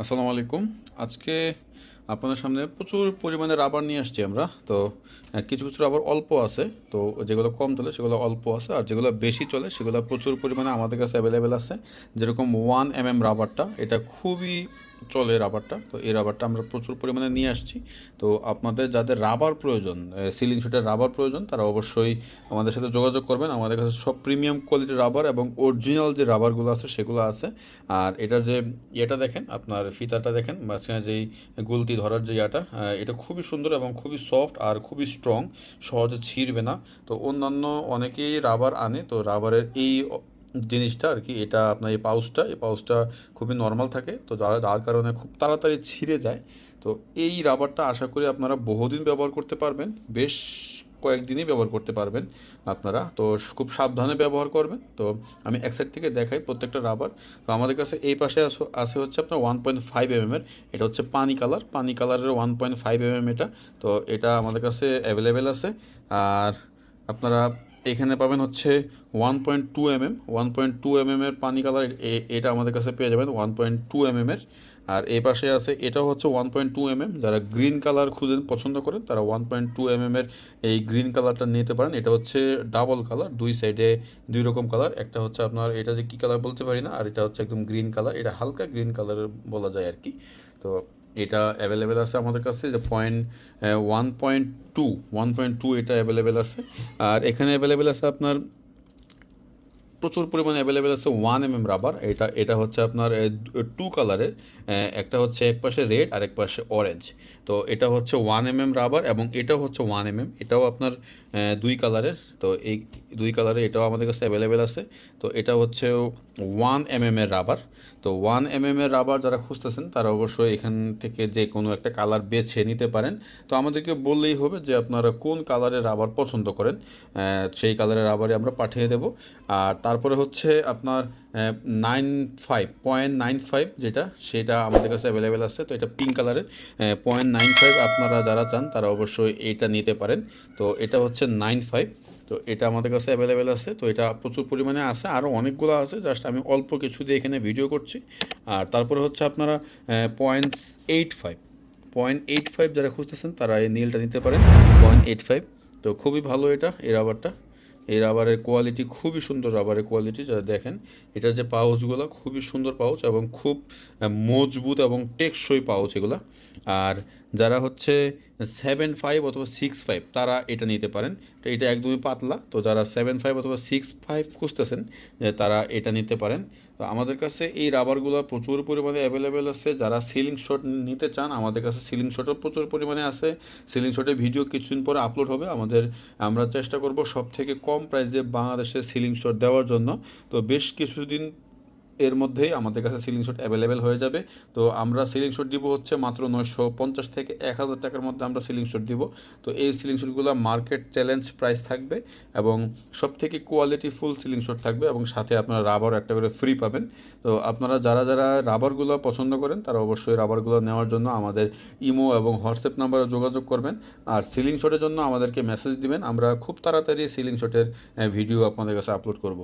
আসসালামু আলাইকুম। আজকে আপনাদের সামনে প্রচুর পরিমাণে রাবার নিয়ে আসছি আমরা। তো কিছু কিছু রাবার অল্প আছে। তো, যেগুলো কম চলে সেগুলো অল্প আছে। আর যেগুলো বেশি চলে সেগুলো প্রচুর পরিমাণে আমাদের কাছে অ্যাভেলেবেল আছে। যেরকম ওয়ান এম এম রাবারটা, এটা খুবই চলে রাবারটা তো এই রাবারটা আমরা প্রচুর পরিমাণে নিয়ে আসছি। তো আপনাদের যাদের রাবার প্রয়োজন সিলিং শুটের রাবার প্রয়োজন, তারা অবশ্যই আমাদের সাথে যোগাযোগ করবেন। আমাদের কাছে সব প্রিমিয়াম কোয়ালিটির রাবার এবং অরিজিনাল যে রাবারগুলো আছে, সেগুলো আছে। আর এটার যে ইয়েটা দেখেন, আপনার ফিতাটা দেখেন, মাঝখানে যেই গুলতি ধরার যে ইয়াটা এটা খুবই সুন্দর এবং খুবই সফট আর খুবই স্ট্রং সহজে ছিঁড়বে না। তো অন্যান্য অনেকেই রাবার আনে, তো রাবারের এই জিনিসটা আর কি, এটা আপনার এই পাউচটা এই পাউচটা খুবই নর্মাল থাকে। তো যারা, যার কারণে খুব তাড়াতাড়ি ছিঁড়ে যায়। তো এই রাবারটা আশা করি আপনারা বহুদিন ব্যবহার করতে পারবেন, বেশ কয়েকদিনই ব্যবহার করতে পারবেন আপনারা। তো খুব সাবধানে ব্যবহার করবেন। তো আমি এক সাইড থেকে দেখাই প্রত্যেকটা রাবার তো আমাদের কাছে এই পাশে আছে হচ্ছে আপনার ওয়ান পয়েন্ট ফাইভ এম এর। এটা হচ্ছে পানি কালার পানি কালারের one point five M M এটা। তো এটা আমাদের কাছে অ্যাভেলেবেল আছে। আর আপনারা এখানে পাবেন হচ্ছে one point two M M one point two M M এর পানি কালার এটা আমাদের কাছে পেয়ে যাবেন one point two M M এর আর এই পাশে আছে, এটাও হচ্ছে one point two M M যারা গ্রিন কালার খুঁজেন, পছন্দ করেন, তারা one point two M M এর এই গ্রিন কালারটা নিতে পারেন। এটা হচ্ছে ডাবল কালার দুই সাইডে দুই রকম কালার একটা হচ্ছে আপনার, এটা যে কী কালার বলতে পারি না, আর এটা হচ্ছে একদম গ্রিন কালার এটা হালকা গ্রিন কালারের বলা যায় আর কি। তো এটা অ্যাভেলেবেল আছে আমাদের কাছে, যে point one point two one point two এটা অ্যাভেলেবেল আছে। আর এখানে অ্যাভেলেবেল আছে আপনার প্রচুর পরিমাণে অ্যাভেলেবেল আছে ওয়ান এম এম রাবার এটা এটা হচ্ছে আপনার টু কালারের একটা হচ্ছে এক পাশে রেড আর এক পাশে অরেঞ্জ তো এটা হচ্ছে ওয়ান এম এম রাবার এবং এটাও হচ্ছে ওয়ান এম এম এটাও আপনার দুই কালারের তো এই দুই কালারের এটাও আমাদের কাছে অ্যাভেলেবেল আছে। তো এটা হচ্ছে ওয়ান এম এম এর রাবার তো ওয়ান এম এম এর রাবার যারা খুঁজতেছেন, তারা অবশ্যই এখান থেকে যে কোনো একটা কালার বেছে নিতে পারেন। তো আমাদেরকে বললেই হবে যে আপনারা কোন কালারের রাবার পছন্দ করেন। সেই কালারের রাবারে আমরা পাঠিয়ে দেব। আর তারপরে হচ্ছে আপনার nine five point nine five যেটা, সেটা আমাদের কাছে অ্যাভেলেবেল আছে। তো এটা পিঙ্ক কালারের পয়েন্ট নাইন ফাইভ আপনারা যারা চান, তারা অবশ্যই এটা নিতে পারেন। তো এটা হচ্ছে নাইন ফাইভ তো এটা আমাদের কাছে অ্যাভেলেবেল আছে। তো এটা প্রচুর পরিমাণে আছে। আরও অনেকগুলো আছে জাস্ট আমি অল্প কিছু দিয়ে এখানে ভিডিও করছি। আর তারপরে হচ্ছে আপনারা point eight five point eight five যারা খুঁজতেছেন, তারা এই নীলটা নিতে পারেন পয়েন্ট এইট ফাইভ তো খুবই ভালো এটা এই রাবারটা এই রাবারের কোয়ালিটি খুবই সুন্দর রাবারের কোয়ালিটি যারা দেখেন, এটার যে পাউচগুলো খুবই সুন্দর পাউচ এবং খুব মজবুত এবং টেকসই পাউচ এগুলো। আর যারা হচ্ছে সেভেন ফাইভ অথবা সিক্স ফাইভ তারা এটা নিতে পারেন। তো এটা একদমই পাতলা। তো যারা সেভেন ফাইভ অথবা সিক্স ফাইভ খুঁজতেছেন তারা এটা নিতে পারেন। তো আমাদের কাছে এই রাবারগুলো প্রচুর পরিমাণে অ্যাভেলেবেল আছে। যারা সিলিং শট নিতে চান, আমাদের কাছে সিলিং শটও প্রচুর পরিমাণে আছে। সিলিং শটের ভিডিও কিছুদিন পরে আপলোড হবে। আমাদের, আমরা চেষ্টা করব সব থেকে কম প্রাইসে বাংলাদেশে সিলিং শট দেওয়ার জন্য। তো বেশ কিছুদিন এর মধ্যেই আমাদের কাছে সিলিং শট অ্যাভেলেবেল হয়ে যাবে। তো আমরা সিলিং শট দিব হচ্ছে মাত্র নয়শো পঞ্চাশ থেকে এক হাজার টাকার মধ্যে আমরা সিলিং শট দিব। তো এই সিলিং শটগুলো মার্কেট চ্যালেঞ্জ প্রাইস থাকবে এবং সব থেকে কোয়ালিটি ফুল সিলিং শট থাকবে এবং সাথে আপনারা রাবার একটা করে ফ্রি পাবেন। তো আপনারা যারা যারা রাবারগুলো পছন্দ করেন, তারা অবশ্যই রাবারগুলো নেওয়ার জন্য আমাদের ইমো এবং হোয়াটসঅ্যাপ নাম্বারে যোগাযোগ করবেন। আর সিলিং শটের জন্য আমাদেরকে মেসেজ দিবেন। আমরা খুব তাড়াতাড়ি সিলিং শটের ভিডিও আপনাদের কাছে আপলোড করব।